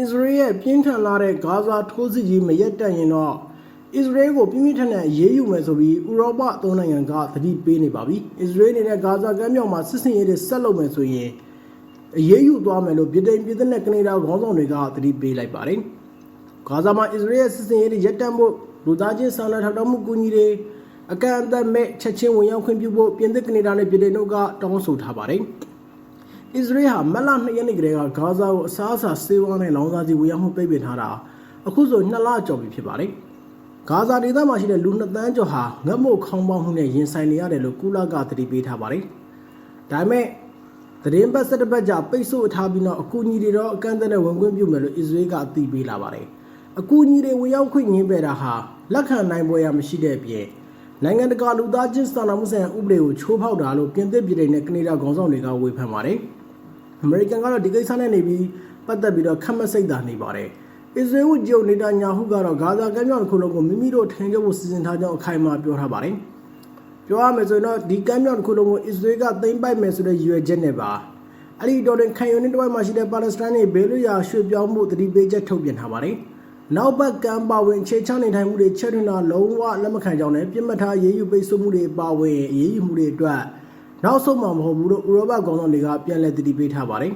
အစ္စရေးရဲ့ပြင်းထန်လာတဲ့ဂါဇာထိုးစစ်ကြီးမရက်တန့်ရင်တော့အစ္စရေးကိုပြင်းပြင်းထန်ထန်အရေးယူမယ်ဆိုပြီးဥရောပသုံးနိုင်ငံကသတိပေးနေပါပြီအစ္စရေးအနေနဲ့ဂါဇာကမ်းမြောင်မှာစစ်စင်ရေးတွေဆက်လုပ်မယ်ဆိုရင်အရေးယူသွားမယ်လို့ဗြိတိန်ပြည်သက်နဲ့ကနေဒါခေါင်းဆောင်တွေကသတိပေးလိုက်ပါတယ်ဂါဇာမှာအစ္စရေးရဲ့စစ်စင်ရေးတွေရပ်တန့်ဖို့လူသားချင်းစာနာထောက်ထားမှုကူညီတွေအကန့်အသတ်မဲ့ချက်ချင်းဝင်ရောက်ခွင့်ပြုဖို့ပြင်သစ်ကနေဒါနဲ့ဗြိတိန်တို့ကတောင်းဆိုထားပါတယ် အစ္စရေးဟာမက်လ2ရက်နေ့ကတည်းကဂါဇာကိုအစားအစာဆေးဝါးနဲ့လောင်စာဆီဝင်ရောက်မှုပိတ်ပင်ထားတာအခုဆို2လကျော်ပြီဖြစ်ပါတယ်ဂါဇာဒေသမှာရှိတဲ့လူ2သန်းကျော်ဟာငတ်မုတ်ခေါင်းပေါက်မှုနဲ့ရင်ဆိုင်နေရတယ်လို့ကုလကသတိပေးထားပါတယ်ဒါပေမဲ့သတင်းပတ်ဆက်တစ်ပတ်ကြာပိတ်ဆို့ထားပြီးတော့အကူအညီတွေတော့အကန့်အသတ်နဲ့ဝင်ခွင့်ပြုမယ်လို့အစ္စရေးကအသိပေးလာပါတယ်အကူအညီတွေဝင်ရောက်ခွင့်ငင်းပယ်တာဟာလက်ခံနိုင်ပွဲရမရှိတဲ့အပြင်နိုင်ငံတကာလူသားချင်းစာနာမှုဆိုင်ရာဥပဒေကိုချိုးဖောက်တာလို့ပြင်သစ်ပြည်ထောင်နဲ့ကနေဒါခေါင်းဆောင်တွေကဝေဖန်ပါတယ် အမေရိကန်ကတော့ဒီကိစ္စနဲ့နေပြီးပတ်သက်ပြီးတော့ခက်မက်စိတ်သာနေပါတယ်အစ္စရေးဝန်ကြီးချုပ်နေတာညာဟုကတော့ဂါဇာကမ်းမြောင်တစ်ခုလုံးကိုမိမိတို့ထိန်းချုပ်ဖို့စီစဉ်ထားကြောင်းအခိုင်အမာပြောထားပါတယ်ပြောရမယ်ဆိုရင်တော့ဒီကမ်းမြောင်တစ်ခုလုံးကိုအစ္စရေးကသိမ်းပိုက်မယ်ဆိုတဲ့ရည်ရွယ်ချက်နဲ့ပါအဲ့ဒီတော်တင်ခံယူနေတစ်ဝိုက်မှာရှိတဲ့ပါလက်စတိုင်းတွေဘေးလွတ်ရာရွှေ့ပြောင်းမှုတတိပေးချက်ထုတ်ပြန်ထားပါတယ်နောက်ဘက်ကမ်းပါဝင်ခြေချနေထိုင်မှုတွေချက်ထွန်းတာလုံးဝလက်မခံကြောင်းနဲ့ပြစ်မှတ်ထားရေးယူပိတ်ဆို့မှုတွေပါဝင်ရေးယူမှုတွေအတွက် နောက်ဆုံးမှမဟုတ်ဘူးလို့ဥရောပကောင်ဆောင်တွေကပြန်လည်တတိပေးထားပါတယ်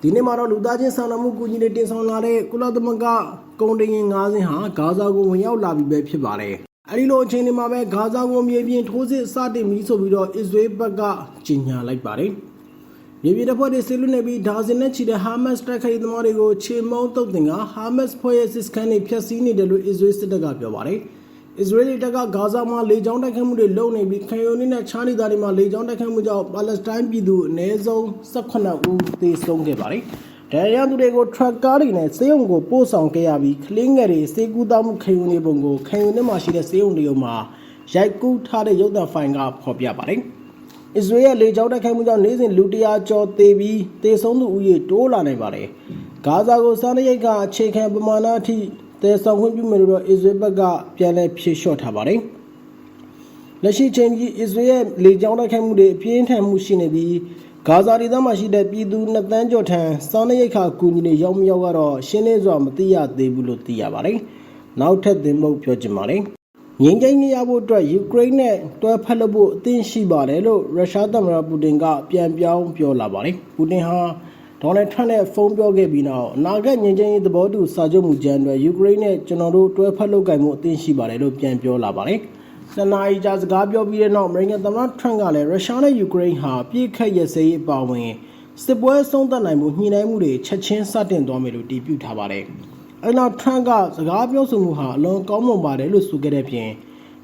ဒီနေ့မှာတော့လူသားချင်းစာနာမှုကူညီတွေတင်ဆောင်လာတဲ့ကုလသမဂ္ဂကုန်တင်ရင်၅စင်းဟာဂါဇာကိုဝင်ရောက်လာပြီပဲဖြစ်ပါတယ်အဲဒီလိုအချိန်ဒီမှာပဲဂါဇာကိုမြေပြင်ထိုးစစ်စတင်ပြီးဆိုပြီးတော့အစ္စရေးဘက်ကကြီးညာလိုက်ပါတယ်မြေပြင်တပ်ဖွဲ့တွေဆစ်လွတ်နေပြီးဒါဇင်နဲ့ချီတဲ့ဟာမတ်စ်တိုက်ခိုက်သမားတွေကိုခြေမုံတုတ်တင်ကဟာမတ်စ်ဖွဲ့ရဲ့စစ်စခန်းတွေဖျက်ဆီးနေတယ်လို့အစ္စရေးစစ်တပ်ကပြောပါတယ် အစ္စရေးတပ်ကဂါဇာမှာလေကြောင်းတိုက်ခိုက်မှုတွေလုပ်နေပြီးခံယူနေနဲ့ချားနေသားတွေမှာလေကြောင်းတိုက်ခိုက်မှုကြောင့်ပါလက်စတိုင်းပြည်သူအနည်းဆုံး18ဦးသေဆုံးခဲ့ပါတယ်။ဒါရန်သူတွေကိုထရက်ကားတွေနဲ့စေယုံကိုပို့ဆောင်ခဲ့ရပြီးကလင်းငယ်တွေစေကူတောမှုခံယူနေပုံကိုခံယူနေမှာရှိတဲ့စေယုံတွေမှာရိုက်ကူးထားတဲ့ရုပ်သံဖိုင်ကဖော်ပြပါတယ်။အစ္စရေးရဲ့လေကြောင်းတိုက်ခိုက်မှုကြောင့်နေ့စဉ်လူတရာကျော်သေပြီးသေဆုံးသူဦးရေတိုးလာနိုင်ပါတယ်။ဂါဇာကိုစားနပ်ရိက္ခာအခြေခံပမာဏအထိ တဲဆောင်ခွင့်ပြုမယ်လို့တော့အစ္စရေးဘက်ကပြန်လည်ဖြေလျှော့ထားပါတယ်။လက်ရှိချိန်ကြီးအစ္စရေးရဲ့လေကြောင်းတိုက်ခိုက်မှုတွေအပြင်းထန်မှုရှိနေပြီးဂါဇာဒေသမှာရှိတဲ့ပြည်သူနှစ်သန်းကျော်ထံစားနပ်ရိက္ခာကူညီနေရောက်မရောက်ကတော့ရှင်းလင်းစွာမသိရသေးဘူးလို့သိရပါတယ်။နောက်ထပ်သင်ပုတ်ပြောချင်ပါတယ်။ငင်းကျင်းရဖို့အတွက်ယူကရိန်းနဲ့တွဲဖက်လို့ဖို့အသင့်ရှိပါတယ်လို့ရုရှားသမ္မတပူတင်ကပြန်ပြောင်းပြောလာပါတယ်။ပူတင်ဟာ ဒေါ်နယ်ထရန့်နဲ့ဖုန်းပြောခဲ့ပြီးနောက်အနာဂတ်ငြိမ်းချမ်းရေးသဘောတူစာချုပ်မူကြမ်းတွေယူကရိန်းနဲ့ကျွန်တော်တို့တွဲဖက်လုပ်ကိုင်မှုအသင့်ရှိပါတယ်လို့ပြန်ပြောလာပါတယ်။နှစ်နာရီကြာစကားပြောပြီးတဲ့နောက်အမေရိကန်သမ္မတထရန့်ကလည်းရုရှားနဲ့ယူကရိန်းဟာပြည့်ခတ်ရစဲရေးအပါအဝင်စစ်ပွဲဆုံးသက်နိုင်မှုညှိနှိုင်းမှုတွေချက်ချင်းစတင်သွားမယ်လို့တည်ပြုထားပါတယ်။အဲနောက်ထရန့်ကစကားပြောဆိုမှုဟာအလွန်ကောင်းမွန်ပါတယ်လို့ဆိုခဲ့တဲ့ပြင်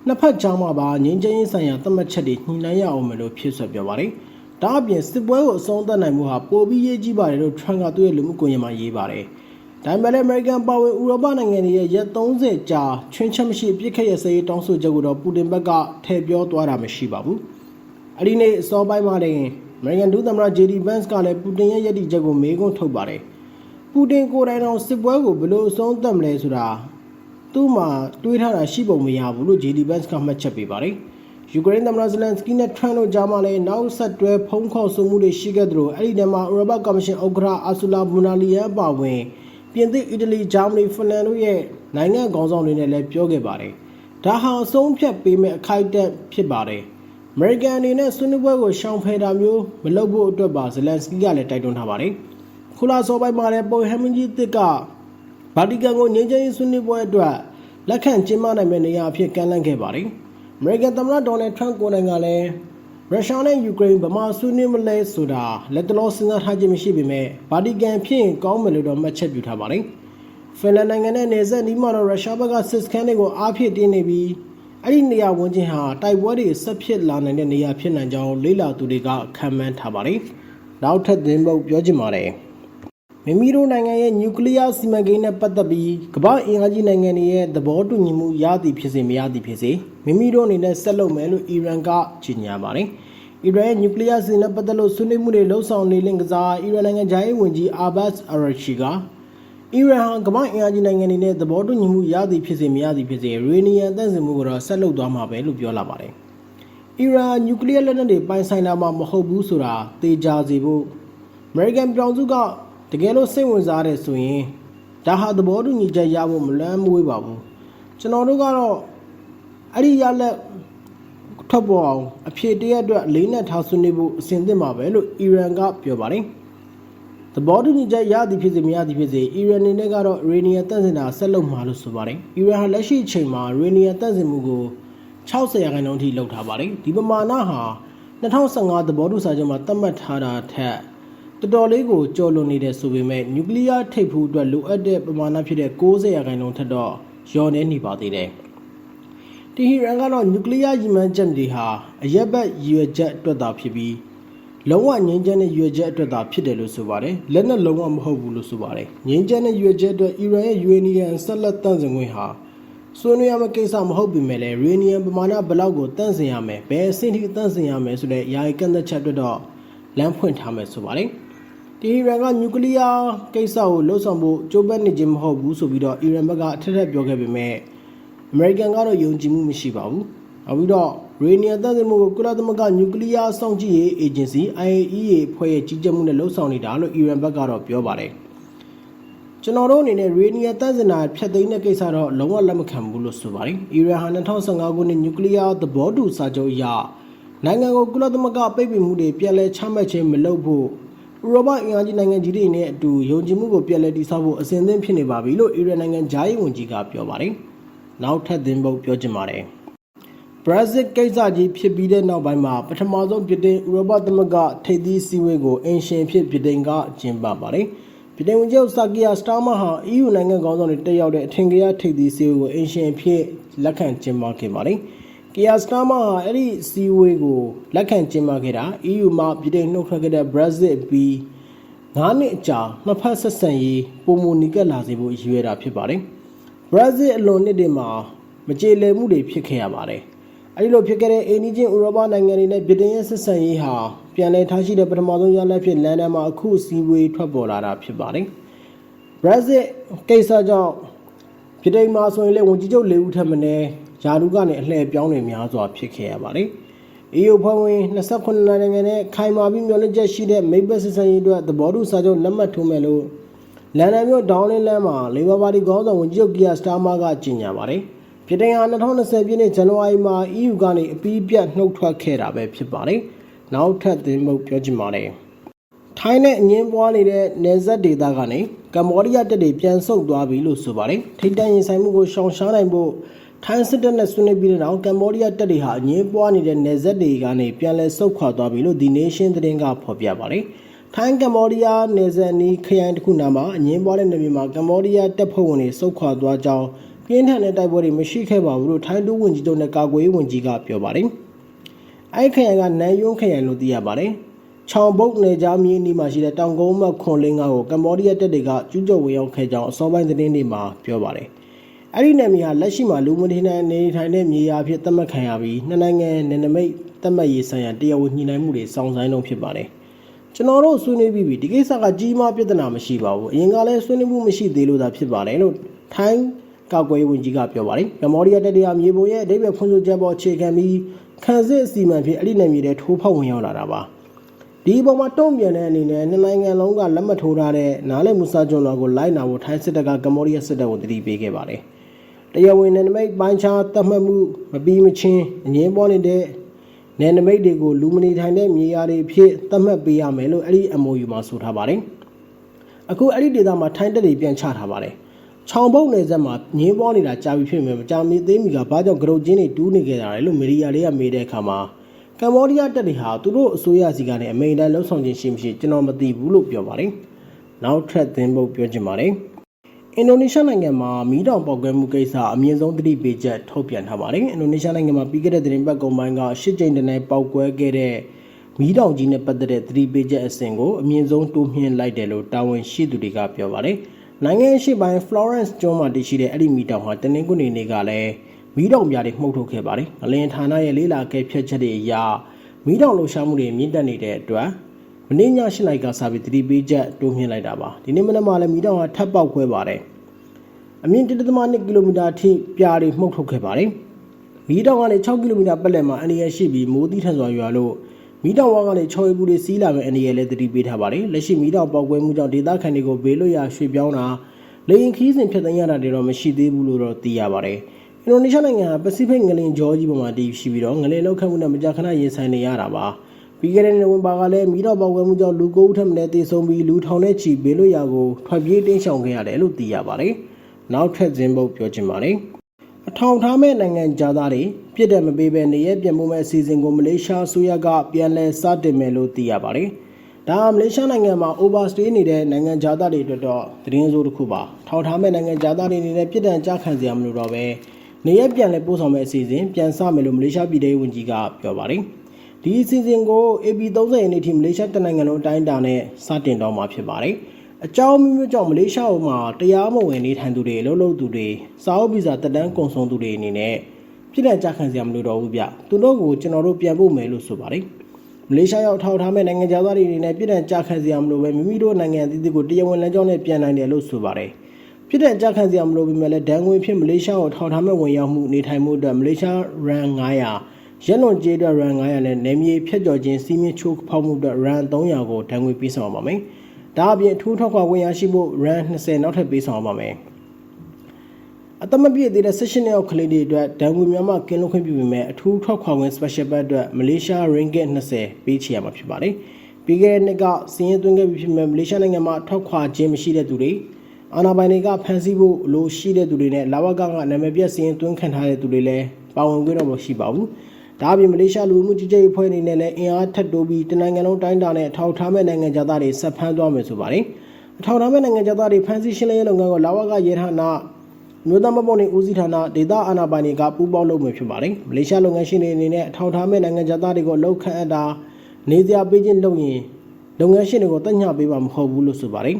နှစ်ဖက်ကြားမှာပါငြိမ်းချမ်းရေးဆိုင်ရာသတ်မှတ်ချက်တွေညှိနှိုင်းရအောင်မယ်လို့ဖြစ်ဆွပြောပါတယ်။ ဒါအပြင်စစ်ပွဲကိုအဆုံးသတ်နိုင်မှုဟာပိုပြီးရေးကြီးပါတယ်လို့ထရန့်ကသူ့ရဲ့လူမှုကွန်ရက်မှာရေးပါတယ်။ဒါပေမဲ့လည်းအမေရိကန်ပါဝင်ဥရောပနိုင်ငံတွေရဲ့ရက်30ကြာချွင်းချက်မရှိပြစ်ခတ်ရစရေးတောင်းဆိုချက်ကိုတော့ပူတင်ဘက်ကထည့်ပြောသွားတာမရှိပါဘူး။အဲဒီနေ့အစောပိုင်းမှာလည်းအမေရိကန်ဒုသမ္မတ JD Vance ကလည်းပူတင်ရဲ့ရည်တည်ချက်ကိုမေးခွန်းထုတ်ပါတယ်။ပူတင်ကိုယ်တိုင်တော့စစ်ပွဲကိုဘယ်လိုအဆုံးသတ်မလဲဆိုတာသူ့မှာတွေးထားတာရှိပုံမရဘူးလို့ JD Vance ကမှတ်ချက်ပေးပါတယ်။ ယူကရိန်းသမ္မတဇလန်စကီနဲ့ထရန့်တို့ကြားမှာလည်းနောက်ဆက်တွဲဖုံးခေါ်ဆိုမှုတွေရှိခဲ့သလိုအဲ့ဒီတည်းမှာဥရောပကော်မရှင်ဥက္ကဋ္ဌအာဆူလာဘူနာလီယန်အပါအဝင်ပြင်သစ်အီတလီဂျာမနီဖလန်တို့ရဲ့နိုင်ငံခေါင်းဆောင်တွေနဲ့လည်းပြောခဲ့ပါတယ်။ဒါဟာအဆုံးဖြတ်ပေးမဲ့အခိုက်အတန့်ဖြစ်ပါတယ်။ American အနေနဲ့ဆွေးနွေးပွဲကိုရှောင်ဖယ်တာမျိုးမလုပ်ဖို့အတွက်ပါဇလန်စကီကလည်းတိုက်တွန်းထားပါတယ်။ခုလာစောပိုင်းမှာလည်းပေါ်ဟမ်မင်ဂျီတစ်ကဗာတီကန်ကိုငြိမ်းချမ်းရေးဆွေးနွေးပွဲအတွက်လက်ခံကျင်းပနိုင်မယ့်နေရာအဖြစ်ကမ်းလှမ်းခဲ့ပါတယ်။ American သမ္မတဒေါ်နယ်ထရန့်ကိုယ်တိုင်ကလည်းရုရှားနဲ့ယူကရိန်းဗမာဆွေးနွေးမလဲဆိုတာလက်တလောစဉ်းစားထားခြင်းမရှိပေမဲ့ဗာတီကန်ဖြစ်ရင်ကောင်းမယ်လို့တော့မှတ်ချက်ပြုထားပါတယ်။ဖင်လန်နိုင်ငံနဲ့နေဆက်နီးမှာတော့ရုရှားဘက်ကစစ်စခန်းတွေကိုအားဖြည့်တင်းနေပြီးအဲ့ဒီနေရာဝန်ချင်းဟာတိုက်ပွဲတွေဆက်ဖြစ်လာနိုင်တဲ့နေရာဖြစ်နိုင်ကြောင်းလေ့လာသူတွေကခံမှန်းထားပါတယ်။နောက်ထပ်သင်ပုတ်ပြောချင်ပါတယ်။ မိမိတို့နိုင်ငံရဲ့နျူကလ িয়ার စီမံကိန်းနဲ့ပတ်သက်ပြီးကမ္ဘာအင်အားကြီးနိုင်ငံတွေရဲ့သဘောတူညီမှုရသည်ဖြစ်စေမရသည်ဖြစ်စေမိမိတို့အနေနဲ့ဆက်လုပ်မယ်လို့အီရန်ကကြေညာပါတယ်။အီရန်ရဲ့နျူကလ িয়ার စီနဲ့ပတ်သက်လို့ဆွေးနွေးမှုတွေလှုပ်ဆောင်နေလင့်ကစားအီရန်နိုင်ငံဂျာရေးဝန်ကြီးအာဘတ်အာရချီကအီရန်ဟာကမ္ဘာအင်အားကြီးနိုင်ငံတွေနဲ့သဘောတူညီမှုရသည်ဖြစ်စေမရသည်ဖြစ်စေရေနီယံတန့်စင်မှုကိုတော့ဆက်လုပ်သွားမှာပဲလို့ပြောလာပါတယ်။အီရန်နျူကလ িয়ার လက်နက်တွေပိုင်ဆိုင်တာမှမဟုတ်ဘူးဆိုတာသေချာစေဖို့အမေရိကန်ပြည်ထောင်စုက တကယ်လို့စိတ်ဝင်စားတယ်ဆိုရင်ဒါဟာသဘောတူညီချက်ရဖို့မလွမ်းမဝေးပါဘူးကျွန်တော်တို့ကတော့အဲ့ဒီရလက်ထွက်ပေါ်အောင်အဖြေတရက်အတွက်လေးနဲ့ထားဆွေးနွေးဖို့အစဉ်သင့်ပါပဲလို့အီရန်ကပြောပါတယ်သဘောတူညီချက်ရသည်ဖြစ်စေမရသည်ဖြစ်စေအီရန်အနေနဲ့ကတော့ရေနီယာတန့်စင်တာဆက်လုပ်မှာလို့ဆိုပါတယ်အီရန်ဟာလက်ရှိအချိန်မှာရေနီယာတန့်စင်မှုကို60ရာခိုင်နှုန်းအထိလောက်ထားပါတယ်ဒီပမာဏဟာ2015သဘောတူစာချုပ်မှာသတ်မှတ်ထားတာထက် တော်တော်လေးကိုကျော်လွန်နေတဲ့ဆိုပေမဲ့နျူကလ িয়ার ထိပ်ဖူးအတွက်လိုအပ်တဲ့ပမာဏဖြစ်တဲ့60ရာခိုင်နှုန်းထက်တော့လျော့နေနေပါသေးတယ်တီဟီရန်ကတော့နျူကလ িয়ার ရည်မှန်းချက်တွေဟာအရက်ဘက်ရည်ရွယ်ချက်အတွက်သာဖြစ်ပြီးလုံးဝငြိမ်းချမ်းတဲ့ရည်ရွယ်ချက်အတွက်သာဖြစ်တယ်လို့ဆိုပါတယ်လက်နဲ့လုံးဝမဟုတ်ဘူးလို့ဆိုပါတယ်ငြိမ်းချမ်းတဲ့ရည်ရွယ်ချက်အတွက်အီရန်ရဲ့ယူအေနီယန်ဆက်လက်တန့်စင်ခွင့်ဟာဆွေးနွေးရမယ့်ကိစ္စမဟုတ်ပေမဲ့လည်းရေနီယန်ပမာဏဘယ်လောက်ကိုတန့်စင်ရမယ်ဘယ်အဆင့်ထိတန့်စင်ရမယ်ဆိုတဲ့ယာယီကန့်သက်ချက်အတွက်တော့လမ်းဖွင့်ထားမယ်ဆိုပါတယ် တီဟီရန်ကနျူကလ িয়ার ကိစ္စကိုလှုပ်ဆောင်ဖို့ကြိုးပမ်းနေခြင်းမဟုတ်ဘူးဆိုပြီးတော့အီရန်ဘက်ကအထက်ထက်ပြောခဲ့ပေမဲ့အမေရိကန်ကတော့ယုံကြည်မှုမရှိပါဘူး။နောက်ပြီးတော့ရေနီယံတန်စင်မှုကိုကုလသမဂ္ဂနျူကလ িয়ার စောင့်ကြည့်ရေးအေဂျင်စီ IAEA ဖွဲ့ရဲ့ကြီးကြပ်မှုနဲ့လှုပ်ဆောင်နေတာလို့အီရန်ဘက်ကတော့ပြောပါတယ်။ကျွန်တော်တို့အနေနဲ့ရေနီယံတန်စင်တာဖျက်သိမ်းတဲ့ကိစ္စတော့လုံးဝလက်မခံဘူးလို့ဆိုပါတယ်။အီရန်ဟာ2015ခုနှစ်နျူကလ িয়ার သဘောတူစာချုပ်အရနိုင်ငံကိုကုလသမဂ္ဂပိတ်ပင်မှုတွေပြန်လည်ချမှတ်ခြင်းမလုပ်ဖို့ ဥရောပအင်အားကြီးနိုင်ငံကြီးတွေနဲ့အတူယုံကြည်မှုကိုပြန်လည်တည်ဆောက်ဖို့အစဉ်အသင့်ဖြစ်နေပါပြီလို့အီရန်နိုင်ငံဂျာယီဝန်ကြီးကပြောပါတယ်။နောက်ထပ်သင်ပုတ်ပြောချင်ပါတယ်။ Brexit ကိစ္စကြီးဖြစ်ပြီးတဲ့နောက်ပိုင်းမှာပထမဆုံးပြည်တင်ဥရောပသမဂ္ဂထိပ်သီးစည်းဝေးကိုအင်ရှင်ဖြစ်ပြည်တင်ကကျင်းပပါတယ်။ပြည်တင်ဝန်ကြီးဆာကီယာစတာမာဟာ EU နိုင်ငံခေါင်းဆောင်တွေတက်ရောက်တဲ့အထင်ကရထိပ်သီးစည်းဝေးကိုအင်ရှင်ဖြစ်လက်ခံကျင်းပခဲ့ပါတယ်။ ကီယာစတာမာဟာအဲ့ဒီစည်းဝေးကိုလက်ခံကျင်းပခဲ့တာ EU မှာပြည်တင်နှုတ်ထွက်ခဲ့တဲ့ Brexit ပြီး9နှစ်အကြာနှစ်ဖက်ဆက်ဆံရေးပုံမနီကက်လာစေဖို့ရည်ရွယ်တာဖြစ်ပါတယ်။ Brazil အလွန်နှစ်တွေမှာမကြေလည်မှုတွေဖြစ်ခဲ့ရပါတယ်။အဲဒီလိုဖြစ်ခဲ့တဲ့အိန္ဒိချင်းဥရောပနိုင်ငံတွေနဲ့ဗြိတိန်ရဲ့ဆက်ဆံရေးဟာပြန်လည်ထားရှိတဲ့ပထမဆုံးရလဒ်ဖြစ်လန်ဒန်မှာအခုစီးပွေးထွက်ပေါ်လာတာဖြစ်ပါတယ်။ Brazil ကိစ္စကြောင့်ဗြိတိန်မှာဆိုရင်လည်းဝန်ကြီးချုပ်၄ဦးထပ်မံ ယာရုကနေအလှည့်ပြောင်းတွေများစွာဖြစ်ခဲ့ရပါတယ်။ EU ဖွဲ့ဝင်29နိုင်ငံနဲ့ခိုင်မာပြီးမျှော်လင့်ချက်ရှိတဲ့မိတ်ဘက်ဆက်ဆံရေးအတွက်သဘောတူစာချုပ်လက်မှတ်ထိုးမယ်လို့လန်ဒန်မြို့ဒေါင်းလင်းလန်းမှာလေဘာပါတီခေါင်းဆောင်ဝန်ကြီးချုပ်ကီယာစတာမာကကြေညာပါတယ်။ပြည်တိုင်ဟာ2020ပြည့်နှစ်ဇန်နဝါရီမှာ EU ကနေအပြီးပြတ်နှုတ်ထွက်ခဲ့တာပဲဖြစ်ပါတယ်။နောက်ထပ်သင်မှုပြောချင်ပါတယ်။ထိုင်းနဲ့အငင်းပွားနေတဲ့နယ်စပ်ဒေသကနေကမ္ဘောဒီးယားတပ်တွေပြန်ဆုတ်သွားပြီလို့ဆိုပါတယ်။ထိတ်တန့်ရင်ဆိုင်မှုကိုရှောင်ရှားနိုင်ဖို့ ထိုင်းစစ်တပ်နဲ့ဆွေးနွေးပြီးတဲ့နောက်ကမ္ဘောဒီးယားတပ်တွေဟာအငင်းပွားနေတဲ့နယ်စပ်တွေကနေပြန်လည်ဆုတ်ခွာသွားပြီလို့ဒီ nation သတင်းကဖော်ပြပါတယ်။ထိုင်းကမ္ဘောဒီးယားနယ်စပ်နီးခရိုင်တစ်ခုနာမှာအငင်းပွားတဲ့နယ်မြေမှာကမ္ဘောဒီးယားတပ်ဖွဲ့ဝင်တွေဆုတ်ခွာသွားကြောင်းပြင်းထန်တဲ့တိုက်ပွဲတွေမရှိခဲ့ပါဘူးလို့ထိုင်းဒုဝန်ကြီးချုပ်နဲ့ကာကွယ်ရေးဝန်ကြီးကပြောပါတယ်။အဲ့ခရိုင်ကနန်ယွန်းခရိုင်လို့သိရပါတယ်။ချောင်ဘုတ်နယ်ကြားမြေနီးမှာရှိတဲ့တောင်ကုန်းမခွန်လင်းကားကိုကမ္ဘောဒီးယားတပ်တွေကကျူးကျော်ဝင်ရောက်ခဲ့ကြောင်းအစောပိုင်းသတင်းတွေမှာပြောပါတယ်။ အဲ့ဒီနယ်မြေဟာလက်ရှိမှာလူမတင်တဲ့နေထိုင်တဲ့မြေယာဖြစ်သတ်မှတ်ခံရပြီးနှစ်နိုင်ငံနယ်နိမိတ်သတ်မှတ်ရေးဆိုင်ရာတရားဝင်ညှိနှိုင်းမှုတွေစောင့်ဆိုင်းလုံးဖြစ်ပါတယ်ကျွန်တော်တို့ဆွေးနွေးပြီးပြီဒီကိစ္စကကြီးမားပြဿနာမရှိပါဘူးအရင်ကလည်းဆွေးနွေးမှုမရှိသေးလို့သာဖြစ်ပါတယ်လို့ထိုင်းကာကွယ်ရေးဝန်ကြီးကပြောပါတယ်ကမ္ဘောဒီးယားတပ်တွေကမြေပုံရဲ့အဓိပ္ပာယ်ဖွံ့ဖြိုးချက်ပေါ်အခြေခံပြီးခံစစ်အစီအမံဖြစ်အဲ့ဒီနယ်မြေတွေထိုးဖောက်ဝင်ရောက်လာတာပါဒီပုံမှာတုံ့ပြန်တဲ့အနေနဲ့နှစ်နိုင်ငံလုံးကလက်မှတ်ထိုးထားတဲ့နားလည်မှုစာချုပ်တော်ကိုလိုက်နာဖို့ထိုင်းစစ်တပ်ကကမ္ဘောဒီးယားစစ်တပ်ကိုတတိပေးခဲ့ပါတယ်။ တရားဝင်နယ်နိမိတ်ပိုင်းခြားသတ်မှတ်မှုမပြီးမချင်းအငင်းပေါ်နေတဲ့နယ်နိမိတ်တွေကိုလူမနေထိုင်တဲ့မြေယာတွေဖြစ်သတ်မှတ်ပေးရမယ်လို့အဲ့ဒီ MOU မှာဆိုထားပါတယ်။အခုအဲ့ဒီဒေသမှာထိုင်းတပ်တွေပြန်ချထားပါတယ်။ချောင်ပုတ်နယ်စပ်မှာငင်းပေါ်နေတာကြာပြီဖြစ်မယ်မကြာမီသေးမီကဘာကြောင့်ကရုတ်ချင်းတွေတူးနေကြတာလဲလို့မီဒီယာတွေကမေးတဲ့အခါမှာကမ္ဘောဒီးယားတပ်တွေဟာသူတို့အစိုးရစီကနေအမိန်တိုင်းလှုပ်ဆောင်ခြင်းရှိမရှိကျွန်တော်မသိဘူးလို့ပြောပါတယ်။နောက်ထပ်သင်ပုတ်ပြောချင်ပါတယ်။ အင်ဒိုနီးရှားနိုင်ငံမှာမီးတောင်ပေါက်ကွဲမှုကိစ္စအမြင့်ဆုံးသတိပေးချက်ထုတ်ပြန်ထားပါတယ်။အင်ဒိုနီးရှားနိုင်ငံမှာပြီးခဲ့တဲ့သတင်းပတ်ကုန်ပိုင်းကရှစ်ကြိမ်တနေ့ပေါက်ကွဲခဲ့တဲ့မီးတောင်ကြီးနဲ့ပတ်သက်တဲ့သတိပေးချက်အစဉ်ကိုအမြင့်ဆုံးတိုးမြှင့်လိုက်တယ်လို့တာဝန်ရှိသူတွေကပြောပါတယ်။နိုင်ငံရှိပိုင်း Florence ကျွန်းမှာတည်ရှိတဲ့အဲ့ဒီမီးတောင်ဟာတနင်္ဂနွေနေ့ကလည်းမီးတောင်ပြားတွေမှုတ်ထုတ်ခဲ့ပါတယ်။အလင်းဌာနရဲ့လေးလာခဲ့ဖြတ်ချက်တွေအရမီးတောင်လှုပ်ရှားမှုတွေမြင့်တက်နေတဲ့အတွက် မနေ့ည၈နာရီကစပြီးသတိပေးချက်တိုးမြှင့်လိုက်တာပါဒီနေ့မနက်မှလည်းမီးတောင်ကထပ်ပေါက်ခွဲပါတယ်အမြင့်1.2ကီလိုမီတာထိပြားတွေမှုတ်ထုတ်ခဲ့ပါတယ်မီးတောင်ကနေ6ကီလိုမီတာပတ်လည်မှာအန္တရာယ်ရှိပြီးမိုးသီးထန်စွာရွာလို့မီးတောင်ဝါကနေချော်ရီပူတွေစီးလာမဲ့အနေနဲ့လည်းတတိပေးထားပါတယ်လက်ရှိမီးတောင်ပေါက်ကွဲမှုကြောင့်ဒေသခံတွေကိုဘေးလွတ်ရာရွှေ့ပြောင်းတာလေရင်ခီးစဉ်ဖြစ်သိမ်းရတာတွေတော့မရှိသေးဘူးလို့တော့သိရပါတယ်အင်ဒိုနီးရှားနိုင်ငံဟာပစိဖိတ်ငလင်ဂျောကြီးပေါ်မှာတည်ရှိပြီးတော့ငလင်လောက်ခတ်မှုနဲ့မကြာခဏရင်ဆိုင်နေရတာပါ ပြီးခဲ့တဲ့နိုဝင်ဘာကလည်းမီးတောင်ပေါက်ကွဲမှုကြောင့်လူ9ဦးထက်မနည်းသေဆုံးပြီးလူထောင်နဲ့ချီဘေးလွတ်ရာကိုထွက်ပြေးတင်းရှောင်ခဲ့ရတယ်လို့သိရပါတယ်နောက်ထပ်ဇင်းပုတ်ပြောချင်ပါတယ်အထောင်ထားမဲ့နိုင်ငံသားတွေပြစ်ဒဏ်မပေးဘဲနေရပြန်မှုမဲ့အစီအစဉ်ကိုမလေးရှားအစိုးရကပြန်လည်စတင်မယ်လို့သိရပါတယ်။ဒါကမလေးရှားနိုင်ငံမှာ overstay နေတဲ့နိုင်ငံသားတွေအတွက်တော့သတင်းစိုးတစ်ခုပါ။ထောင်ထားမဲ့နိုင်ငံသားတွေအနေနဲ့ပြစ်ဒဏ်ကြခံစရာမလိုတော့ပဲနေရပြန်လည်ပို့ဆောင်မဲ့အစီအစဉ်ပြန်စမယ်လို့မလေးရှားပြည်ထောင်ဝန်ကြီးကပြောပါတယ်။ ဒီအစီအစဉ်ကို AP30 ရက်နေ့ထိမလေးရှားတနိုင်ငံလုံးအတိုင်းအတာနဲ့စတင်တော့မှာဖြစ်ပါတယ်။အကြောင်းမျိုးမျိုးကြောင့်မလေးရှားမှာတရားမဝင်နေထိုင်သူတွေအလုပ်လုပ်သူတွေစာအုပ်ဗီဇာတက်တန်းကုန်ဆုံးသူတွေအနေနဲ့ပြည်ထောင်ကြခံစရာမလိုတော့ဘူးဗျသူတို့ကိုကျွန်တော်တို့ပြန်ဖို့မယ်လို့ဆိုပါတယ်မလေးရှားရောက်ထောက်ထားမဲ့နိုင်ငံသားတွေအနေနဲ့ပြည်ထောင်ကြခံစရာမလိုပဲမိမိတို့နိုင်ငံအသီးသီးကိုတရားဝင်လမ်းကြောင်းနဲ့ပြန်နိုင်တယ်လို့ဆိုပါတယ်ပြည်ထောင်ကြခံစရာမလိုပေမဲ့လည်းဒဏ်ငွေဖြစ်မလေးရှားကိုထောက်ထားမဲ့ဝင်ရောက်မှုနေထိုင်မှုအတွက်မလေးရှားရန်900 ရက်လွန်ကျေးအတွက်ရန်900နဲ့နေမြေဖြတ်ကျော်ခြင်းစီးမင်းချိုးဖောက်မှုအတွက်ရန်300ကိုဒဏ်ငွေပေးဆောင်ပါမယ်။ဒါအပြင်အထူးထောက်ခွာဝင်ရရှိဖို့ရန်20နောက်ထပ်ပေးဆောင်ပါမယ်။အသက်မပြည့်သေးတဲ့16နှစ်အောက်ကလေးတွေအတွက်ဒဏ်ငွေများမှကင်းလွတ်ခွင့်ပြုပေမဲ့အထူးထောက်ခွာဝင် special bed အတွက်မလေးရှား ringgit 20ပေးချေရမှာဖြစ်ပါတယ်။ပြီးခဲ့တဲ့နှစ်ကစီးရင်သွင်းခဲ့ပြီးဖြစ်မဲ့မလေးရှားနိုင်ငံမှာထောက်ခွာခြင်းမရှိတဲ့သူတွေအာဏာပိုင်တွေကဖမ်းဆီးဖို့လိုရှိတဲ့သူတွေနဲ့လာဝကကနာမည်ပြစီးရင်သွင်းခံထားတဲ့သူတွေလည်းပါဝင်ခွင့်တော့မရှိပါဘူး။ ဒါအပြင်မလေးရှားလူမှုကြီးကြပ်ရေးအဖွဲ့အနေနဲ့လည်းအင်အားထပ်တိုးပြီးတနိုင်ငံလုံးတိုင်းတာနဲ့ထောက်ထားမဲ့နိုင်ငံသားတွေဆက်ဖမ်းသွားမယ်ဆိုပါတယ်။အထောက်ထားမဲ့နိုင်ငံသားတွေဖမ်းဆီးရှင်းလင်းရေးလုပ်ငန်းကိုလာဝကရဲဌာနမြို့သားမပေါ်နေဦးစီးဌာနဒေသအာဏာပိုင်တွေကပူးပေါင်းလုပ်မယ်ဖြစ်ပါတယ်။မလေးရှားလုပ်ငန်းရှင်တွေအနေနဲ့အထောက်ထားမဲ့နိုင်ငံသားတွေကိုလောက်ခန့်အပ်တာနေစရာပေးခြင်းလုပ်ရင်လုပ်ငန်းရှင်တွေကိုတက်ညှပေးမှာမဟုတ်ဘူးလို့ဆိုပါတယ်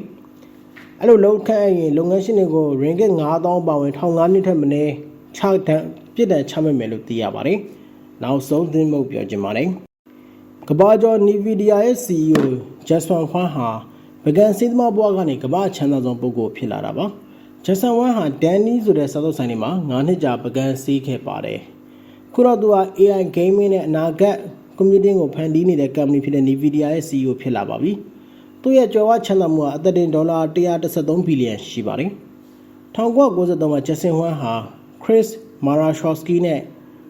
။အဲ့လိုလောက်ခန့်အပ်ရင်လုပ်ငန်းရှင်တွေကို ringgit 9000ပါဝင်1500နှစ်ထက်မနည်းချတန်းပြစ်ဒဏ်ချမှတ်မယ်လို့သိရပါတယ်။ နောက်ဆုံးသင်းမုတ်ပြောချင်ပါတယ်။ကဘာကျော် Nvidia ရဲ့ CEO Jasper Kwan ဟာဗကန်စီးသမားဘွားကနေကဘာချမ်းသာဆုံးပုဂ္ဂိုလ်ဖြစ်လာတာပါ။ Jasper Kwan ဟာဒန်နီဆိုတဲ့စာသုတ်ဆိုင်ထဲမှာ9နှစ်ကြာပကံစီးခဲ့ပါတယ်။ခုတော့သူက AI gaming နဲ့အနာဂတ် computing ကိုဖန်တီးနေတဲ့ company ဖြစ်တဲ့ Nvidia ရဲ့ CEO ဖြစ်လာပါပြီ။သူ့ရဲ့ကြော်ဝချမ်းသာမှုဟာအသက်တင်ဒေါ်လာ113ဘီလီယံရှိပါတယ်။1993မှာ Jason Huang ဟာ Chris Marashowski နဲ့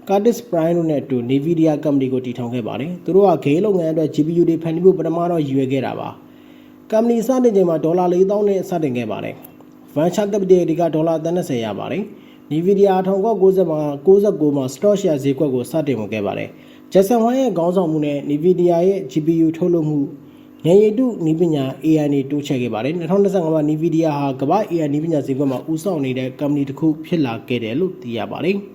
Curtis Prime တို့နဲ့အတူ Nvidia company ကိုတည်ထောင်ခဲ့ပါတယ်။သူတို့ကဂေးလုပ်ငန်းအတွက် GPU တွေဖန်တီးဖို့ပထမတော့ရည်ရွယ်ခဲ့တာပါ။ company စတင်ချိန်မှာဒေါ်လာ4000နဲ့စတင်ခဲ့ပါတယ်။ Venture Capital တွေကဒေါ်လာ30ရပါတယ်။ Nvidia 1990မှာ69မှာ stock share ဈေးကွက်ကိုစတင်ဝင်ခဲ့ပါတယ်။ Jason Huang ရဲ့ခေါင်းဆောင်မှုနဲ့ Nvidia ရဲ့ GPU ထုတ်လုပ်မှုဉာဏ်ရည်တုနည်းပညာ AI နဲ့တိုးချဲ့ခဲ့ပါတယ်2025မှာ Nvidia ဟာကမ္ဘာ AI နည်းပညာဈေးကွက်မှာဦးဆောင်နေတဲ့ company တစ်ခုဖြစ်လာခဲ့တယ်လို့သိရပါတယ်။